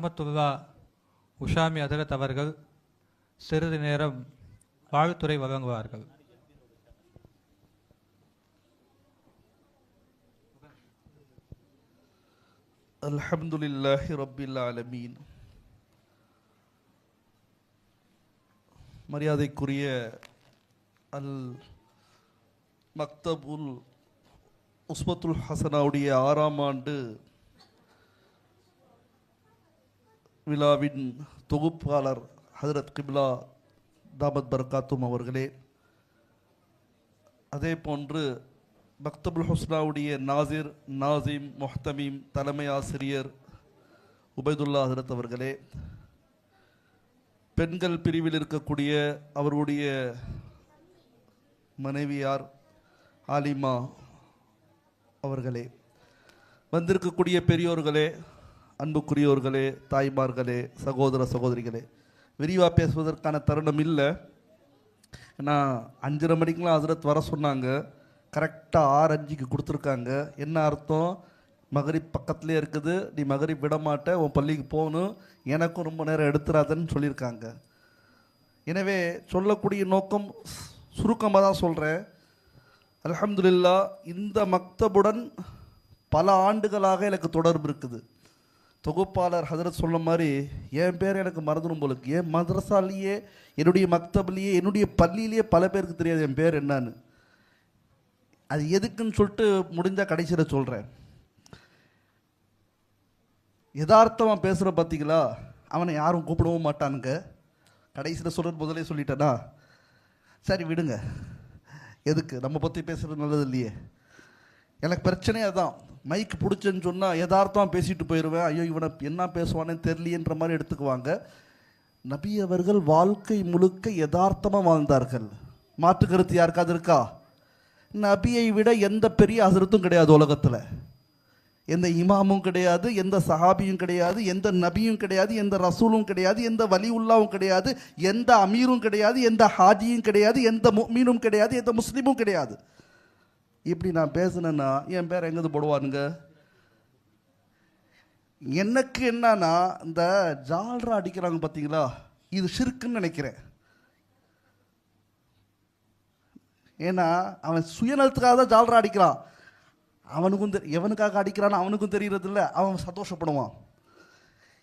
ரஹமத்துல்லா உஷாமி அதரத் அவர்கள் சிறிது நேரம் வாழ்த்துறை வழங்குவார்கள். அல்ஹம்துலில்லாஹி ரப்பில் ஆலமீன். மரியாதைக்குரிய அல் மக்தபுல் உஸ்மத்துல் ஹசனாவுடைய ஆறாம் ஆண்டு விழாவின் தொகுப்பாளர் ஹஜரத் கிப்லா தாமத் பர்காத்தும் அவர்களே அதே போன்று பக்தபுல் ஹுஸ்னாவுடைய நாசிர் நாசிம் முஹ்தமீம் தலைமை ஆசிரியர் உபைதுல்லா ஹசரத் அவர்களே பெண்கள் பிரிவில் இருக்கக்கூடிய அவருடைய மனைவியார் ஆலிமா அவர்களே வந்திருக்கக்கூடிய பெரியோர்களே அன்புக்குரியோர்களே தாய்மார்களே சகோதர சகோதரிகளே விரிவாக பேசுவதற்கான தருணம் இல்லை. ஏன்னா அஞ்சரை மணிக்கெலாம் ஹசரத் வர சொன்னாங்க. கரெக்டாக ஆறு அஞ்சுக்கு கொடுத்துருக்காங்க. என்ன அர்த்தம்? மகரிப் பக்கத்துலேயே இருக்குது. நீ மகரிப் விட உன் பள்ளிக்கு போகணும். எனக்கும் ரொம்ப நேரம் எடுத்துடாதன்னு சொல்லியிருக்காங்க. எனவே சொல்லக்கூடிய நோக்கம் சுருக்கமாக தான் சொல்கிறேன் அலமதுல்லா இந்த மக்தபுடன் பல ஆண்டுகளாக எனக்கு தொடர்பு இருக்குது. தொகுப்பாளர் ஹதரத் சொன்ன மாதிரி என் பேர் எனக்கு மறந்துடும் போலுக்கு. என் மதரசாலேயே என்னுடைய மக்தப்லேயே என்னுடைய பள்ளியிலேயே பல பேருக்கு தெரியாது என் பேர் என்னன்னு. அது எதுக்குன்னு சொல்லிட்டு முடிஞ்சால் கடைசியில் சொல்கிறேன் யதார்த்தமாக பேசுகிற பார்த்தீங்களா அவனை யாரும் கூப்பிடவும் மாட்டானுங்க. கடைசியில் சொல்கிறது முதலே சொல்லிட்டேனா? சரி விடுங்க. எதுக்கு? நம்ம பற்றி பேசுகிறது நல்லது இல்லையே. எனக்கு பிரச்சனையே அதான். மைக் பிடிச்சேன்னு சொன்னால் யதார்த்தம் பேசிட்டு போயிடுவேன் ஐயோ இவனை என்ன பேசுவானே தெரியலன்ற மாதிரி எடுத்துக்குவாங்க. நபி அவர்கள் வாழ்க்கை முழுக்க யதார்த்தமாக வாழ்ந்தார்கள். மாற்று கருத்து யாருக்காவது இருக்கா? நபியை விட எந்த பெரிய ஹசரத்தும் கிடையாது உலகத்தில். எந்த இமாமும் கிடையாது எந்த சஹாபியும் கிடையாது எந்த நபியும் கிடையாது எந்த ரசூலும் கிடையாது எந்த வலியுல்லாவும் கிடையாது எந்த அமீரும் கிடையாது எந்த ஹாஜியும் கிடையாது எந்த மீனும் கிடையாது எந்த முஸ்லீமும் கிடையாது. இப்படி நான் பேசினேன்னா என் பேர் எங்கேருந்து போடுவானுங்க எனக்கு என்னன்னா இந்த ஜால்ரா அடிக்கிறாங்க பார்த்தீங்களா? இது சிறுக்குன்னு நினைக்கிறேன். ஏன்னா அவன் சுயநலத்துக்காக தான் ஜால்ரா அடிக்கிறான். அவனுக்கும் தெரிய எவனுக்காக அடிக்கிறான்னு அவனுக்கும் தெரியறதில்ல. அவன் சந்தோஷப்படுவான்.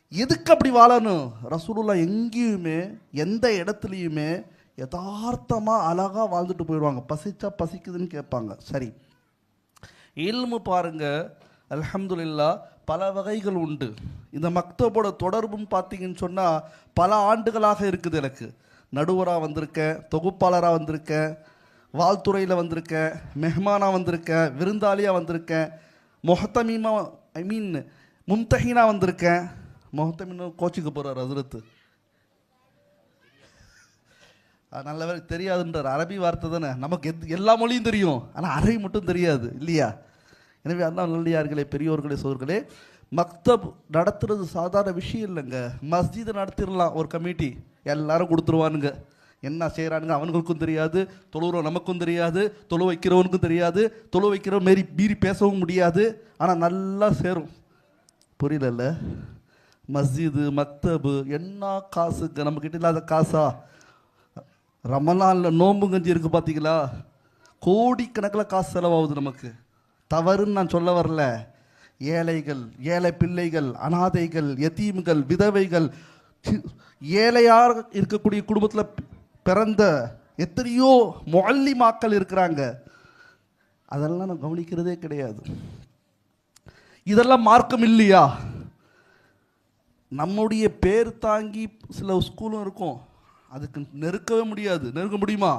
எதுக்கு அப்படி வாழணும்? ரசூலுல்லா எங்கேயுமே எந்த இடத்துலையுமே யதார்த்தமாக அழகாக வாழ்ந்துட்டு போயிடுவாங்க. பசிச்சா பசிக்குதுன்னு கேட்பாங்க. சரி. இல்மு பாருங்க. அலமதுல்லா பல வகைகள் உண்டு. இந்த மக்தபோட தொடர்பும் பார்த்தீங்கன்னு சொன்னால் பல ஆண்டுகளாக இருக்குது எனக்கு. நடுவராக வந்திருக்கேன் தொகுப்பாளராக வந்திருக்கேன் வாழ்த்துறையில் வந்திருக்கேன் மெஹ்மானாக வந்திருக்கேன் விருந்தாளியாக வந்திருக்கேன் மொஹத்தமீமா ஐ மீன் மும்தஹீனா வந்திருக்கேன். மொஹத்தமீனா கோச்சிக்கு போகிறார் ஹசரத்து. நல்லவர் தெரியாதுன்ற தெரியாதுன்றார். அரபி வார்த்தை தானே. நமக்கு எத் எல்லா மொழியும் தெரியும். ஆனால் அரபி மட்டும் தெரியாது இல்லையா? எனவே அண்ணா நல்லியார்களே பெரியோர்களே சோர்களே மக்தப் நடத்துறது சாதாரண விஷயம் இல்லைங்க. மஸ்ஜிதை நடத்திடலாம் ஒரு கமிட்டி. எல்லாரும் கொடுத்துருவானுங்க. என்ன செய்கிறானுங்க அவனுங்களுக்கும் தெரியாது தொழுவுற நமக்கும் தெரியாது தொழு வைக்கிறவனுக்கும் தெரியாது தொழு வைக்கிறவன் மாரி மீறி பேசவும் முடியாது. ஆனால் நல்லா சேரும். புரியலல்ல? மஸ்ஜிது மக்தபு என்ன காசுங்க? நம்மக்கிட்ட இல்லாத காசா? ரமலானில் நோம்பு கஞ்சி இருக்குது பார்த்தீங்களா கோடிக்கணக்கில் காசு செலவாகுது நமக்கு. தவறுன்னு நான் சொல்ல வரல. ஏழைகள் ஏழை பிள்ளைகள் அனாதைகள் எத்தீம்கள் விதவைகள் சி- ஏழையாக இருக்கக்கூடிய குடும்பத்தில் பிறந்த எத்தனையோ மொல்லிமாக்கள் இருக்கிறாங்க. அதெல்லாம் நான் கவனிக்கிறதே கிடையாது. இதெல்லாம் மார்க்கம் இல்லையா? நம்முடைய பேர் தாங்கி சில ஸ்கூலும் இருக்கும். அதுக்கு நெருக்கவே முடியாது. நெருக்க முடியுமா?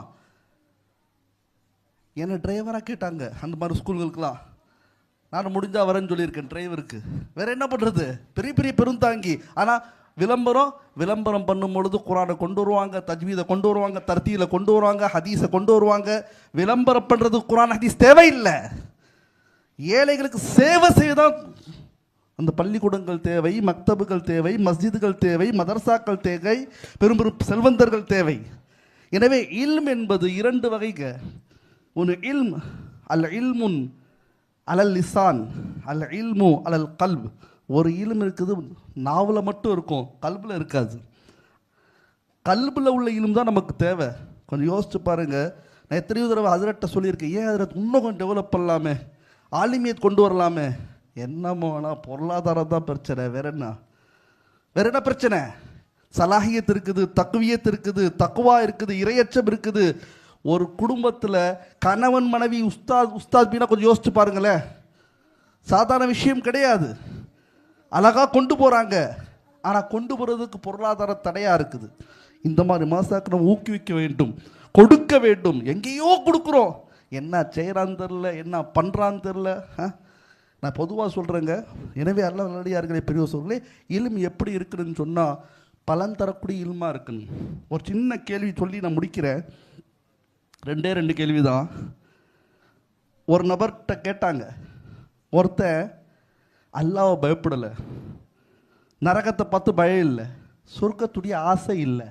என்னை டிரைவராக கேட்டாங்க. அந்த மாதிரி ஸ்கூல்களுக்கெல்லாம். நான் முடிஞ்சால் வரேன்னு சொல்லியிருக்கேன் டிரைவருக்கு வேற என்ன பண்ணுறது பெரிய பெரிய பெருந்தாங்கி ஆனால் விளம்பரம் விளம்பரம் பண்ணும் பொழுது குரானை கொண்டு வருவாங்க தஜ்வீதை கொண்டு வருவாங்க தர்த்தியில் கொண்டு வருவாங்க ஹதீஸை கொண்டு வருவாங்க. விளம்பரம் பண்ணுறது குரான் ஹதீஸ் தேவையில்லை. ஏழைகளுக்கு சேவை செய்ய தான் அந்த பள்ளிக்கூடங்கள் தேவை மக்தபுகள் தேவை மஸ்ஜிதுகள் தேவை மதர்சாக்கள் தேவை பெரும் பெரும் செல்வந்தர்கள் தேவை. எனவே இல்ம் என்பது இரண்டு வகைங்க ஒன்று இல்ம் அல் இல்முன் அலல் லிசான் அல் இல்மு அலல் கல்ப். ஒரு இலும் இருக்குது நாவல மட்டும் இருக்கும் கல்பில் இருக்காது. கல்பில் உள்ள இலும் தான் நமக்கு தேவை. கொஞ்சம் யோசிச்சு பாருங்கள் நான் எத்தனையோ தடவை ஹசரட்ட சொல்லியிருக்கேன். ஏன் ஹசரத் இன்னும் கொஞ்சம் டெவலப் பண்ணலாமே? ஆலிமியத் கொண்டு வரலாமே? என்னமோனா பொருளாதாரம் தான் பிரச்சனை. வேற என்ன? வேற என்ன பிரச்சனை? சலாகியத்து இருக்குது தக்குவியத் இருக்குது தக்குவா இருக்குது இரையச்சம் இருக்குது. ஒரு குடும்பத்தில் கணவன் மனைவி உஸ்தாத் உஸ்தாத் கொஞ்சம் யோசிச்சு பாருங்களேன். சாதாரண விஷயம் கிடையாது. அழகா கொண்டு போகிறாங்க ஆனால் கொண்டு போகிறதுக்கு பொருளாதார தடையாக இருக்குது. இந்த மாதிரி மாசாக்கு நம்ம ஊக்குவிக்க வேண்டும். கொடுக்க வேண்டும். எங்கேயோ கொடுக்குறோம். என்ன செய்கிறான்னு தெரில என்ன பண்ணுறான்னு தெரில ஆ? நான் பொதுவாக சொல்கிறேங்க எனவே அல்ல நல்லடியார்களே பெரிய சொல்களே இல்ம் எப்படி இருக்குதுன்னு சொன்னால் பலன் தரக்கூடிய இலுமா இருக்குன்னு ஒரு சின்ன கேள்வி சொல்லி நான் முடிக்கிறேன். ரெண்டே ரெண்டு கேள்வி தான் ஒரு நபர்கிட்ட கேட்டாங்க. ஒருத்தன் அல்லாவை பயப்படலை. நரகத்தை பார்த்து பயம் இல்லை. சொர்க்கத்துடைய ஆசை இல்லை.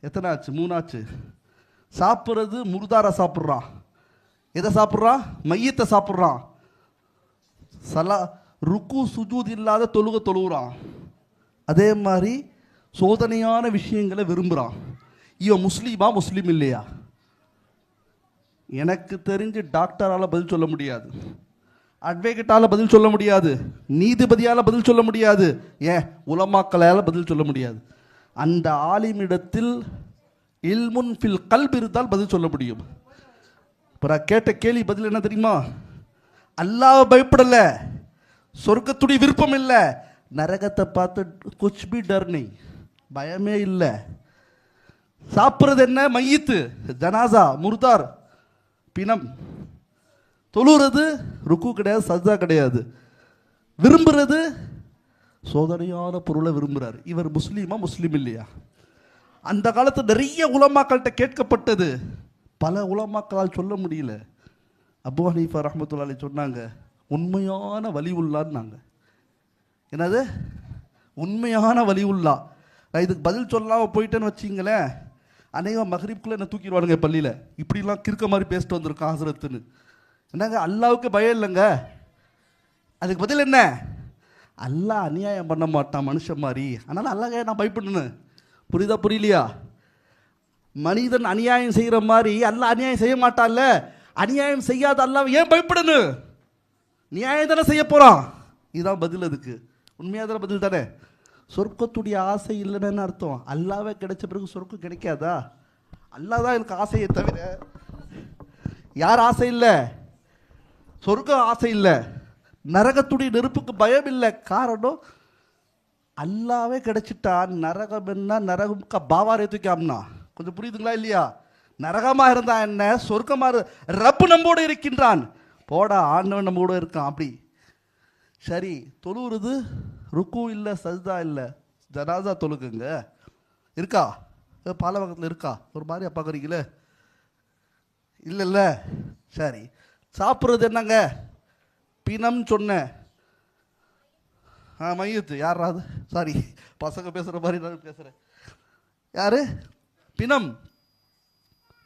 எத்தனை ஆச்சு மூணாச்சு. சாப்பிட்றது முருதாரை சாப்பிட்றான். எதை சாப்பிட்றான்? மையத்தை சாப்பிட்றான். சலா ருக்கு சுஜூத் இல்லாத தொழுக தொழுகிறான் அதே மாதிரி சோதனையான விஷயங்களை விரும்புகிறான் இவன் முஸ்லீமா முஸ்லீம் இல்லையா? எனக்கு தெரிஞ்சு டாக்டரால் பதில் சொல்ல முடியாது. அட்வொகேட்டால் பதில் சொல்ல முடியாது. நீதிபதியால் பதில் சொல்ல முடியாது. ஏன்? உலமாக்களால் பதில் சொல்ல முடியாது. அந்த ஆலிமிடத்தில் இல்முன் ஃபில் கல்ப் இருந்தால் பதில் சொல்ல முடியும். இப்போ நான் கேட்ட கேள்வி பதில் என்ன தெரியுமா? அல்லாவை பயப்படலை. சொர்க்கத்துடைய விருப்பம் இல்லை. நரகத்தை பார்த்து குச் பி பயமே இல்லை. சாப்பிட்றது என்ன? மையத்து. ஜனாசா முர்தார் பிணம். தொழுறது ருக்கு கிடையாது சஜா கிடையாது. விரும்புறது சோதனையான பொருளை விரும்புகிறார் இவர் முஸ்லீமா முஸ்லீம் இல்லையா? அந்த காலத்து நிறைய உலமாக்கள்கிட்ட கேட்கப்பட்டது. பல உலமாக்களால் சொல்ல முடியல. அபு ஹனீஃபா ரஹமத்துல்லாலி சொன்னாங்க உண்மையான வலி உள்ளான்னாங்க என்னது? உண்மையான வலி உள்ளா நான் இதுக்கு பதில் சொல்லாமல் போயிட்டேன்னு வச்சிங்களேன் அநேகம் மகரிப்புக்குள்ளே என்ன தூக்கிடுவானுங்க பள்ளியில்? இப்படிலாம் கிறுக்க மாதிரி பேசிட்டு வந்திருக்கான் ஹசரத்துன்னு. என்னங்க அல்லாவுக்கு பயம் இல்லைங்க? அதுக்கு பதில் என்ன? அல்லா அநியாயம் பண்ண மாட்டான் மனுஷன் மாதிரி. அதனால் அல்லாஹ் நான் பயப்படணும்? புரியுதா புரியலையா? மனிதன் அநியாயம் செய்கிற மாதிரி அல்ல அநியாயம் செய்ய மாட்டான்ல? அநியாயம் செய்யாத அல்லாஹ் ஏன் பயப்படணும் நியாயம் தானே செய்ய போகிறான் இதுதான் பதில் அதுக்கு. உண்மையாக தானே பதில் தானே? சொர்க்கத்துடைய ஆசை இல்லைன்னு அர்த்தம். அல்லாவே கிடைச்ச பிறகு சொர்க்கம் கிடைக்காதா? அல்லா தான் எனக்கு ஆசையை தவிர யார் ஆசை இல்லை? சொர்க்க ஆசை இல்லை. நரகத்துடைய நெருப்புக்கு பயம் இல்லை. காரணம் அல்லாவே கிடைச்சிட்டா நரகம் என்ன? நரகம்க்கா பாவாரே தூக்காம்னா கொஞ்சம் புரியுதுங்களா இல்லையா? நரகமாக இருந்தா என்ன? சொர்க்கமாக ரப்பு நம்மோடு இருக்கின்றான். போடா ஆண்டவன் நம்ம கூட இருக்கான். அப்படி. சரி தொழுவுறது ருக்கு இல்லை சஜ்தா இல்லை. ஜனாதா தொழுகுங்க இருக்கா? பாலவகத்தில் இருக்கா? ஒரு மாதிரி பார்க்குறீங்களே இல்லைல்ல சரி. சாப்பிட்றது என்னங்க? பிணம் சொன்னேன். ஆ மையத்து. யாராவது சாரி பசங்க பேசுகிற மாதிரி நான் பேசுகிறேன் யாரு? பிணம்.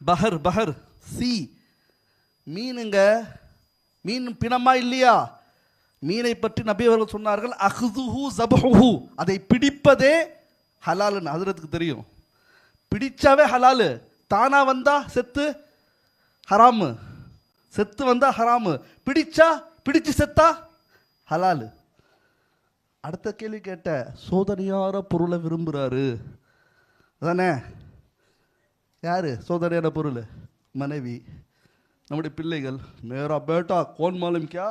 பஹர் பஹர். சி. மீனுங்க மீன் பிணமா இல்லையா? மீனை பற்றி நபி அவர்கள் சொன்னார்கள் அஹ்துஹு ஜபஹு அதை பிடிப்பதே ஹலாலுன்னு ஹதரத்துக்கு தெரியும். பிடிச்சாவே ஹலாலு. தானா வந்தா செத்து ஹராமு. செத்து வந்தா ஹராமு. பிடிச்சா பிடிச்சு செத்தா ஹலாலு. அடுத்த கேள்வி கேட்ட சோதனையார பொருளை விரும்புகிறாரு அதானே? யாரு சோதனையான பொருள் மனைவி நம்முடைய பிள்ளைகள் மேரா பேட்டா कौन मालूम क्या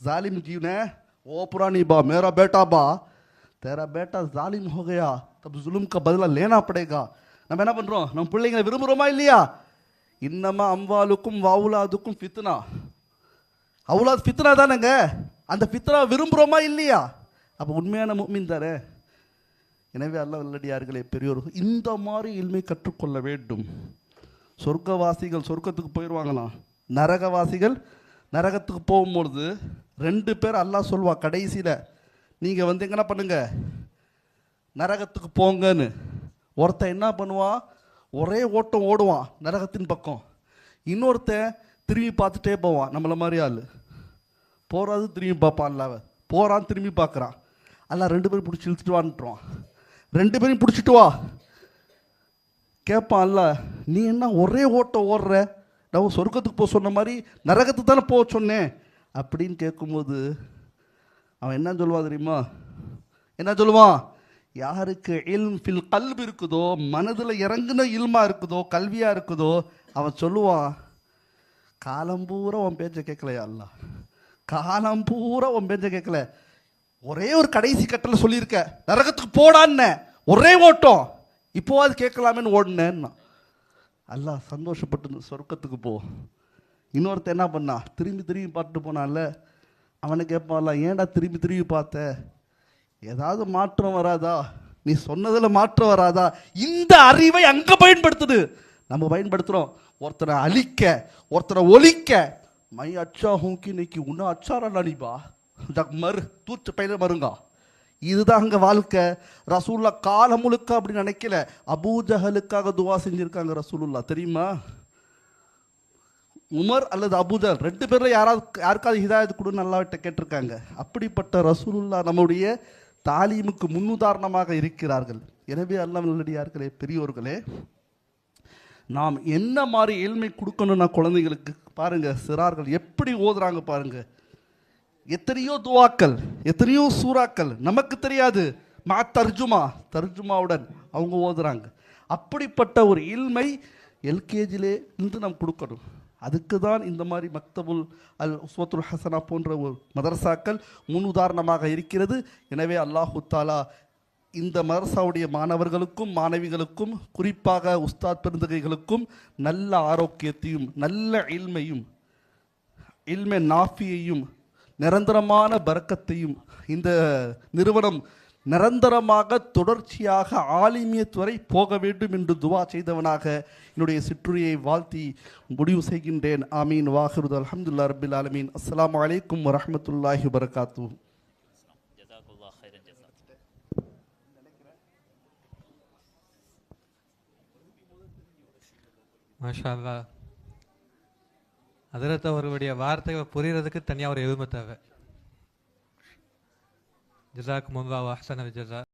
जालिम जीव ने ओ पुरानी बा मेरा बेटा बा तेरा बेटा जालिम हो गया तब जुल्म का बदला लेना पड़ेगा நம்ம என்ன பண்ணுறோம் நம்ம பிள்ளைங்களை விரும்புகிறோமா இல்லையா இன்னமா அம்வாலுக்கும் வாவுலாதுக்கும் ஃபித்னா அவ்வளோ ஃபித்னா தானேங்க அந்த ஃபித்னா விரும்புகிறோமா இல்லையா அப்போ உண்மையான முக்மின் தானே எனவே அல்ல வல்லடியார்களே பெரியோர்கள் இந்த மாதிரி இல்மை கற்றுக்கொள்ள வேண்டும். சொர்க்கவாசிகள் சொர்க்கத்துக்கு போயிடுவாங்களாம் நரகவாசிகள் நரகத்துக்கு போகும்பொழுது ரெண்டு பேர் அல்லாஹ் சொல்வா கடைசியில் நீங்கள் வந்து என்ன பண்ணுங்க? நரகத்துக்கு போங்கன்னு. ஒருத்தன் என்ன பண்ணுவான் ஒரே ஓட்டம் ஓடுவான் நரகத்தின் பக்கம். இன்னொருத்தன் திரும்பி பார்த்துட்டே போவான் நம்மளை மாதிரி ஆள். போகிறது திரும்பி பார்ப்பான் அல்லாவ போகிறான் திரும்பி பார்க்குறான். எல்லாம் ரெண்டு பேரும் பிடிச்சி இழுத்துட்டு வான்ட்டுருவான். ரெண்டு பேரையும் பிடிச்சிட்டு வா. கேட்பான்ல நீ என்ன ஒரே ஓட்டம் ஓடுற? நான் சொர்க்கத்துக்கு போக சொன்ன மாதிரி நரகத்துக்கு தானே போக சொன்னேன். அப்படின்னு கேட்கும்போது அவன் என்ன சொல்லுவான் தெரியுமா? என்ன சொல்லுவான் யாருக்கு இல்ம் ஃபில் கல்வி இருக்குதோ மனதில் இறங்குன இல்மா இருக்குதோ கல்வியாக இருக்குதோ அவன் சொல்லுவான் காலம்பூரா உன் பேச்சை கேட்கலையா அல்ல காலம்பூரா உன் பேச்சை கேட்கல ஒரே ஒரு கடைசி கட்டளை சொல்லியிருக்க. நரகத்துக்கு போடான்னு. ஒரே ஓட்டம். இப்போ அது கேட்கலாமேன்னு ஓடினேன்னா. அல்லாஹ் சந்தோஷப்பட்டு சொர்க்கத்துக்கு போ. இன்னொருத்தன் என்ன பண்ணா? திரும்பி திரும்பி பார்த்துட்டு போனான்ல. அவனை கேட்பான்ல ஏன்டா திரும்பி திரும்பி பார்த்த? ஏதாவது மாற்றம் வராதா? நீ சொன்னதில் மாற்றம் வராதா? இந்த அறிவை அங்கே பயன்படுத்துது. நம்ம பயன்படுத்துகிறோம் ஒருத்தனை அழிக்க ஒருத்தனை ஒழிக்க. மை அச்சா ஹூக்கி இன்னைக்கு உன்ன அச்சாரா நீபா இந்த மறு தூற்று பயில மருங்கா இதுதான் அங்கே வாழ்க்கை. ரசூல்லா காலம் முழுக்க அப்படின்னு நினைக்கல. அபூஜஹலுக்காக துவா செஞ்சுருக்காங்க ரசூலுல்லா தெரியுமா? உமர் அல்லது அபூஜல் ரெண்டு பேரில் யாராவது யாருக்காவது ஹிதாயத் கொடுன்னு நல்லாவிட்ட கேட்டிருக்காங்க. அப்படிப்பட்ட ரசூலுல்லா நம்முடைய தாலீமுக்கு முன்னுதாரணமாக இருக்கிறார்கள். எனவே அல்லாஹ் பெரியோர்களே நாம் என்ன மாதிரி ஏழ்மை கொடுக்கணும்னா குழந்தைகளுக்கு பாருங்கள் சிறார்கள் எப்படி ஓதுறாங்க பாருங்கள் எத்தனையோ துவாக்கள் எத்தனையோ சூறாக்கள் நமக்கு தெரியாது. மா தர்ஜுமா தர்ஜுமாவுடன் அவங்க ஓதுறாங்க. அப்படிப்பட்ட ஒரு இல்மை எல்கேஜிலே இருந்து நாம் கொடுக்கணும். அதுக்கு தான் இந்த மாதிரி மக்தபுல் அல் உஸ்வத்துல் ஹசனா போன்ற ஒரு மதரசாக்கள் முன் உதாரணமாக இருக்கிறது. எனவே அல்லாஹு தாலா இந்த மதரசாவுடைய மாணவர்களுக்கும் மாணவிகளுக்கும் குறிப்பாக உஸ்தாத் பெருந்தகைகளுக்கும் நல்ல ஆரோக்கியத்தையும் நல்ல இல்மையும் இல்மை நாஃபியையும் நிரந்தரமான பறக்கத்தையும் இந்த நிறுவனம் நிரந்தரமாக தொடர்ச்சியாக ஆலிமியத் வரை போக வேண்டும் என்று துவா செய்தவனாக என்னுடைய சிற்றுரையை வாழ்த்தி முடிவு செய்கின்றேன். ஆமீன். வாஹிருத். அலமதுல்லா ரபில் ஆலமீன். அஸ்லாம் வலைக்கம் வரமத்துல்லாஹி வபரகாத்து. மாஷா அல்லா அதிரத் அவர்களுடைய வார்த்தைகள் புரியறதுக்கு தனியாக ஒரு எதுமை தேவை. ஜிசாக் முல்லா அஹ்சன் ஜிசா